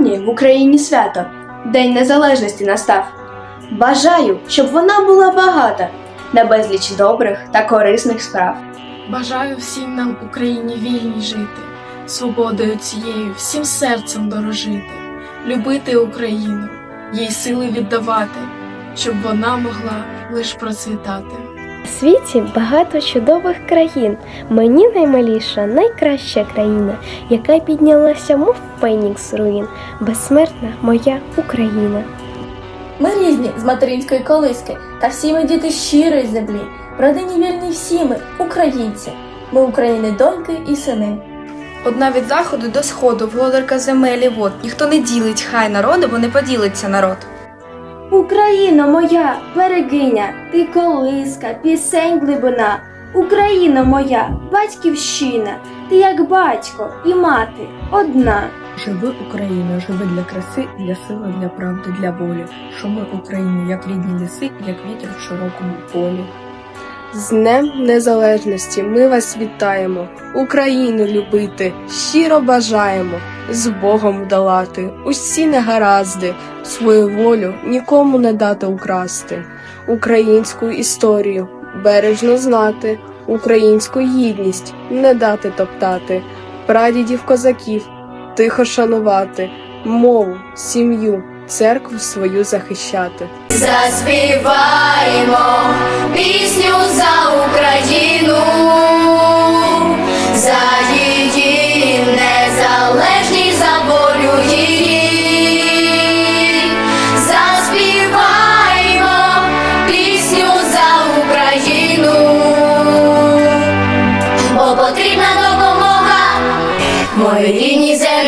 Україні свято, День Незалежності настав. Бажаю, щоб вона була багата на безліч добрих та корисних справ. Бажаю всім нам в Україні вільній жити, свободою цією всім серцем дорожити, любити Україну, їй сили віддавати, щоб вона могла лиш процвітати. У світі багато чудових країн. Мені наймиліша, найкраща країна, яка піднялася, мов фенікс руїн, безсмертна моя Україна. Ми різні з материнської колиски, та всі ми діти щирої землі. В родині вільні всі ми, українці. Ми України доньки і сини. Одна від заходу до сходу, володарка земель і вод. Ніхто не ділить хай народи, бо не поділиться народ. Україно моя, берегиня, ти колиска, пісень глибина. Україно моя, батьківщина, ти як батько і мати одна. Живи Україна, живи для краси, для сили, для правди, для волі. Шуми Україну, як рідні ліси, як вітер в широкому полі. З Днем Незалежності ми вас вітаємо, Україну любити, щиро бажаємо, з Богом долати усі негаразди, свою волю нікому не дати украсти, українську історію бережно знати, українську гідність не дати топтати, прадідів козаків тихо шанувати, мову, сім'ю, церкву свою захищати. Заспіваємо потрібна допомога Мої рідні землі.